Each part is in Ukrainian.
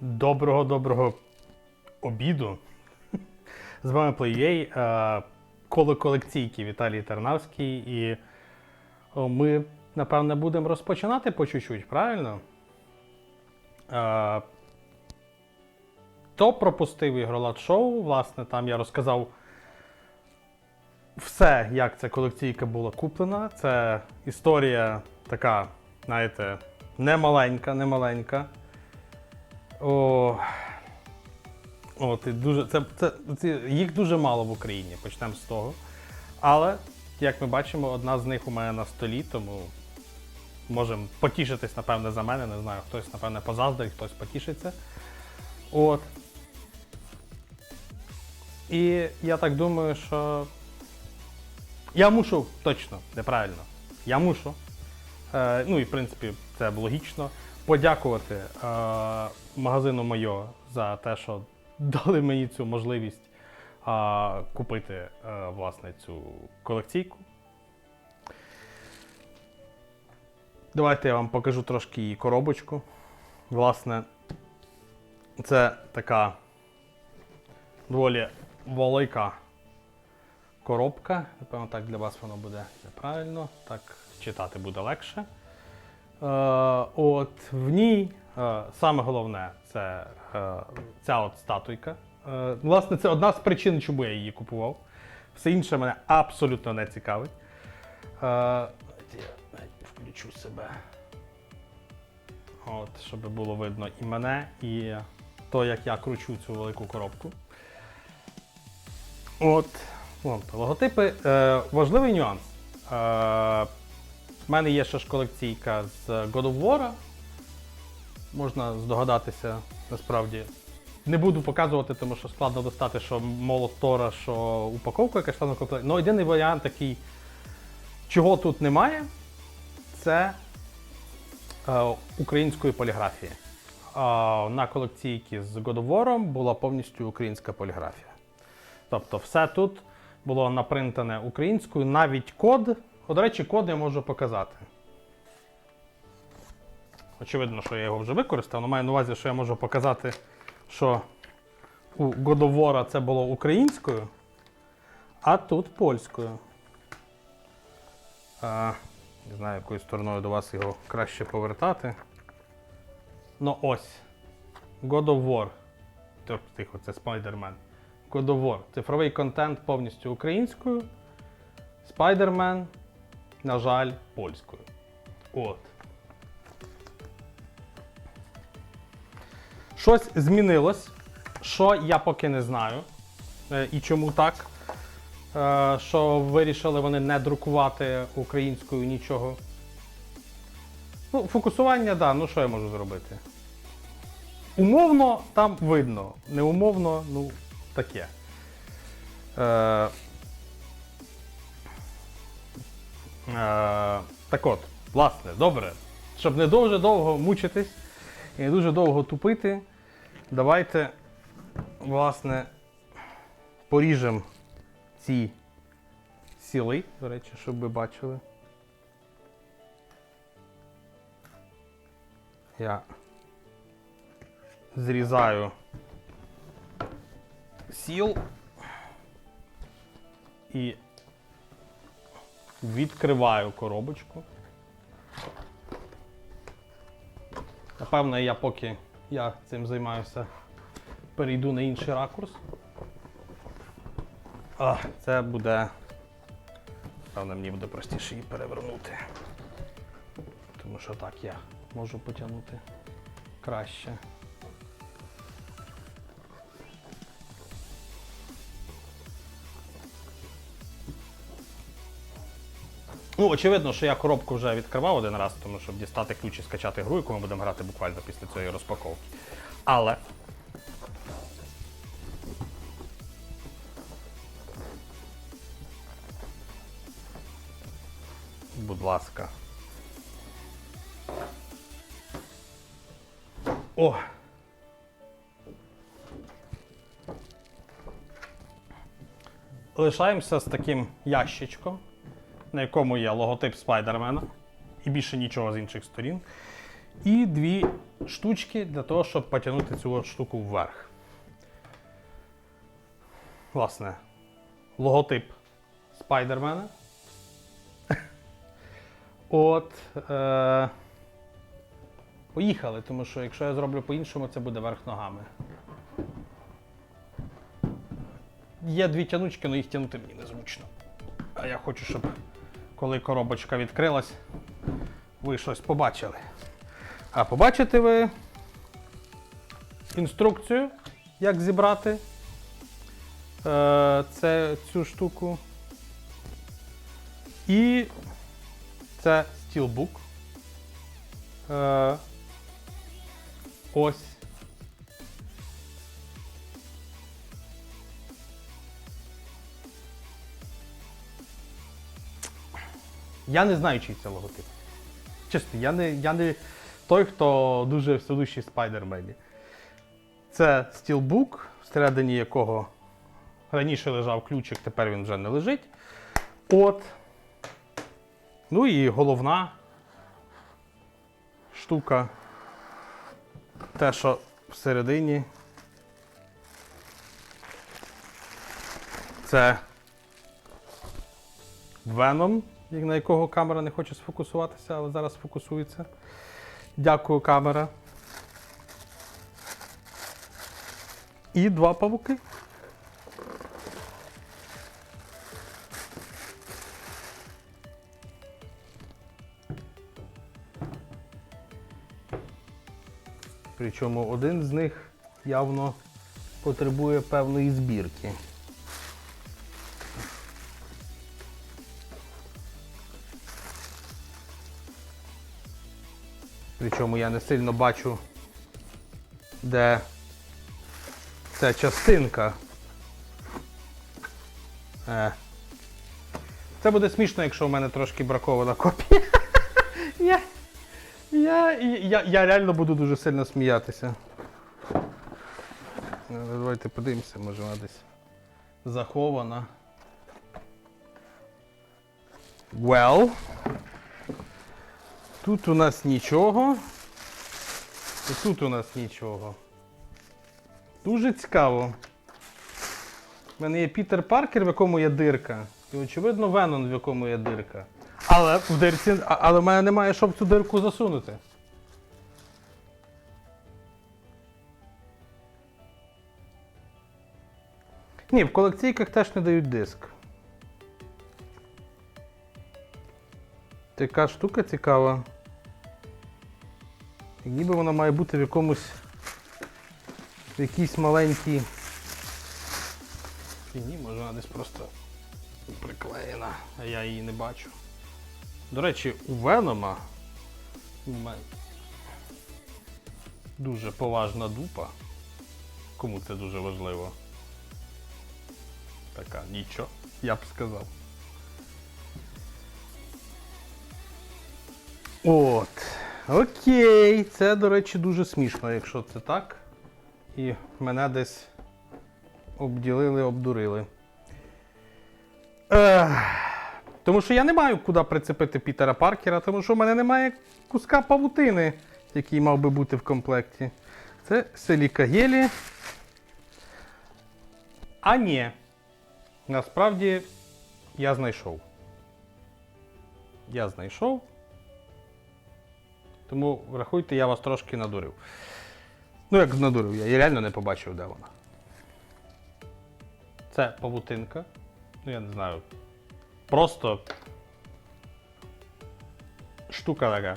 Доброго-доброго обіду. З вами PlayUA, е, коло колекційки Віталій Тарнавський. І ми, напевне, будемо розпочинати по чуть-чуть, правильно? Е, То пропустив ігролад шоу. Власне, там я розказав все, як ця колекційка була куплена. Це історія така, знаєте, немаленька, немаленька. О, от, і дуже, це, це, це, їх дуже мало в Україні, почнемо з того. Але, як ми бачимо, одна з них у мене на столі, тому можемо потішитись, напевне, за мене. Не знаю, хтось, напевне, позаздрить, хтось потішиться. От. І я так думаю, що я мушу, точно, неправильно. Я мушу. Е, ну і в принципі це логічно. Подякувати е, магазину Майо за те, що дали мені цю можливість е, купити е, власне цю колекційку. Давайте я вам покажу трошки її коробочку. Власне, це така доволі велика коробка. Напевно, так для вас воно буде неправильно. Так читати буде легше. Е, от в ній е, саме головне це е, ця от статуйка. Власне, це одна з причин, чому я її купував. Все інше мене абсолютно не цікавить. Я включу себе. От, щоб було видно і мене, і то, як я кручу цю велику коробку. От, вон, логотипи. Важливий нюанс. Е, у мене є ще ж колекційка з God of War. Можна здогадатися, насправді. Не буду показувати, тому що складно достати, що молот Тора, що упаковка якась там комплект. Ну, єдиний варіант такий, чого тут немає, це е, української поліграфії. Е, на колекційці з God of War була повністю українська поліграфія. Тобто все тут було напринтане українською, навіть код. О, до речі, код я можу показати. Очевидно, що я його вже використав, але маю на увазі, що я можу показати, що у God of War це було українською, а тут польською. А, не знаю, якою стороною до вас його краще повертати. Ну ось. God of War. Тихо, це Spider-Man. God of War. Цифровий контент повністю українською. Spider-Man, на жаль, польською. От. Щось змінилось, що я поки не знаю. Е, І чому так? Е, Що вирішили вони не друкувати українською нічого. Ну, фокусування, так, да, ну що я можу зробити? Умовно там видно. Неумовно, ну, таке. Е, так от, власне, добре. Щоб не дуже довго мучитись і не дуже довго тупити, давайте, власне, поріжемо ці сіли, до речі, щоб ви бачили. Я зрізаю сіл і відкриваю коробочку. Напевно, я поки я цим займаюся, перейду на інший ракурс. А, це буде. Напевно, мені буде простіше її перевернути. Тому що так я можу потягнути краще. Ну, очевидно, що я коробку вже відкривав один раз, тому щоб дістати ключ і скачати гру, яку ми будемо грати буквально після цієї розпаковки. Але. Будь ласка. О! Лишаємося з таким ящичком на якому є логотип Спайдермена і більше нічого з інших сторін. І дві штучки для того, щоб потягнути цю штуку вверх. Власне, логотип Спайдермена. От. Е- поїхали, тому що якщо я зроблю по-іншому, це буде верх ногами. Є дві тянучки, але їх тягнути мені незручно. А я хочу, щоб коли коробочка відкрилась, ви щось побачили. А побачите ви інструкцію, як зібрати е, це, цю штуку. І це стілбук. Е, ось. Я не знаю, чий це логотип. Чесно, я не, я не той, хто дуже всюдущий спайдермені. Це стілбук, всередині якого раніше лежав ключик, тепер він вже не лежить. От. Ну і головна штука. Те, що всередині. Це Venom, на якого камера не хоче сфокусуватися, але зараз фокусується. Дякую, камера. І два павуки. Причому один з них явно потребує певної збірки. Причому я не сильно бачу, де ця частинка. Е. Це буде смішно, якщо в мене трошки бракована копія. я, я, я, я реально буду дуже сильно сміятися. Е, Давайте подивимося, може вона десь захована. Well. Тут у нас нічого. І тут у нас нічого. Дуже цікаво. У мене є Пітер Паркер, в якому є дирка. І очевидно Венон, в якому є дирка. Але в дирці. Але в мене немає, щоб цю дирку засунути. Ні, в колекційках теж не дають диск. Така штука цікава. Як Ніби вона має бути в якомусь в якійсь маленькій. Ні, може вона десь просто приклеєна, а я її не бачу. До речі, у Венома дуже поважна дупа. Кому це дуже важливо? Така, нічого, я б сказав. От. Окей, це, до речі, дуже смішно, якщо це так. І мене десь обділили, обдурили. Ех, тому що я не маю куди прицепити Пітера Паркера, тому що в мене немає куска павутини, який мав би бути в комплекті. Це Селіка Гелі. А ні. Насправді я знайшов. Я знайшов. Тому рахуйте, я вас трошки надурив. Ну, як надурив, я і реально не побачив, де вона. Це павутинка. Ну, я не знаю. Просто штука така,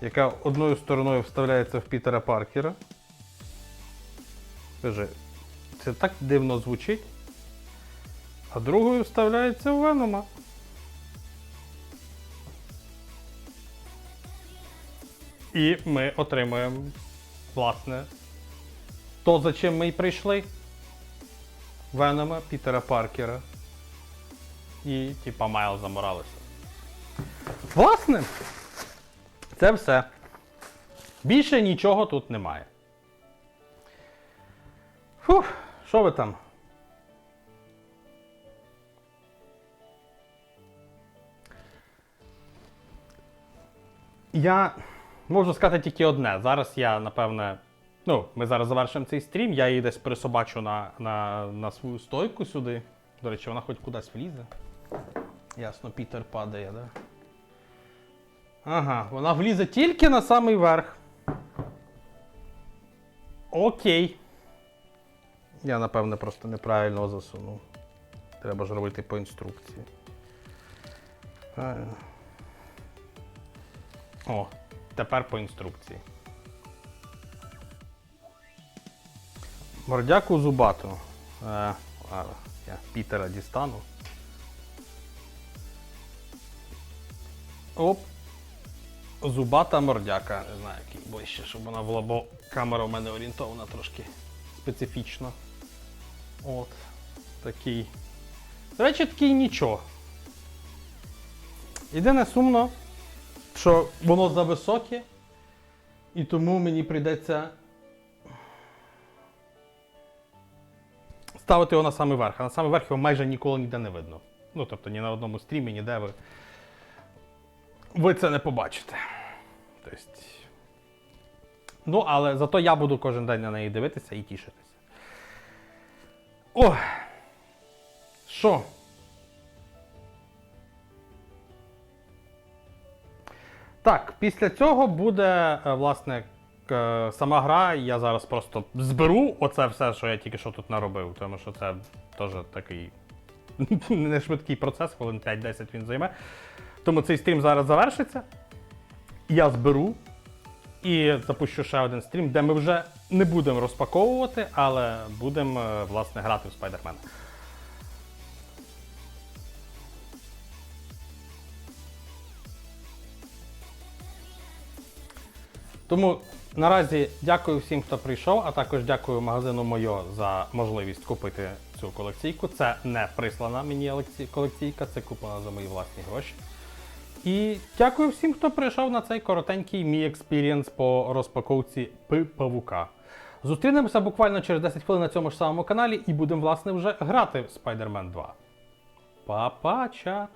яка одною стороною вставляється в Пітера Паркера. Скажи, це так дивно звучить. А другою вставляється в Венома. І ми отримуємо, власне, то, за чим ми й прийшли. Венома, Пітера Паркера і, типа, Майлза Моралеса. Власне, це все. Більше нічого тут немає. Фух, що ви там? Я можу сказати тільки одне. Зараз я, напевне. Ну, ми зараз завершимо цей стрім, я її десь пересобачу на, на, на свою стойку сюди. До речі, вона хоч кудись влізе. Ясно, Пітер падає, да? Ага, вона влізе тільки на самий верх. Окей. Я, напевне, просто неправильно засунув. Треба ж робити по інструкції. Правильно. О, тепер по інструкції. Мордяку зубату. Е, я Пітера дістану. Оп. Зубата мордяка. Не знаю, який ближче, щоб вона була, бо камера у мене орієнтована трошки специфічно. От. Такий. До речі, такий нічого. Єдине сумно, що воно зависоке, і тому мені прийдеться ставити його на самий верх. А на самий верх його майже ніколи ніде не видно. Ну, тобто ні на одному стрімі, ніде ви. Ви це не побачите. Тобто. Ну, але зато я буду кожен день на неї дивитися і тішитися. О! Що? Так, після цього буде, е, власне, сама гра. Я зараз просто зберу оце все, що я тільки що тут наробив, тому що це теж такий не швидкий процес, хвилин 5-10 він займе. Тому цей стрім зараз завершиться. Я зберу і запущу ще один стрім, де ми вже не будемо розпаковувати, але будемо е, власне грати в Спайдермена. Тому наразі дякую всім, хто прийшов, а також дякую магазину Мойо за можливість купити цю колекційку. Це не прислана мені колекційка, це куплена за мої власні гроші. І дякую всім, хто прийшов на цей коротенький мій експірієнс по розпаковці Павука. Зустрінемося буквально через 10 хвилин на цьому ж самому каналі і будемо, власне, вже грати в Spider-Man 2. Па-па, чат!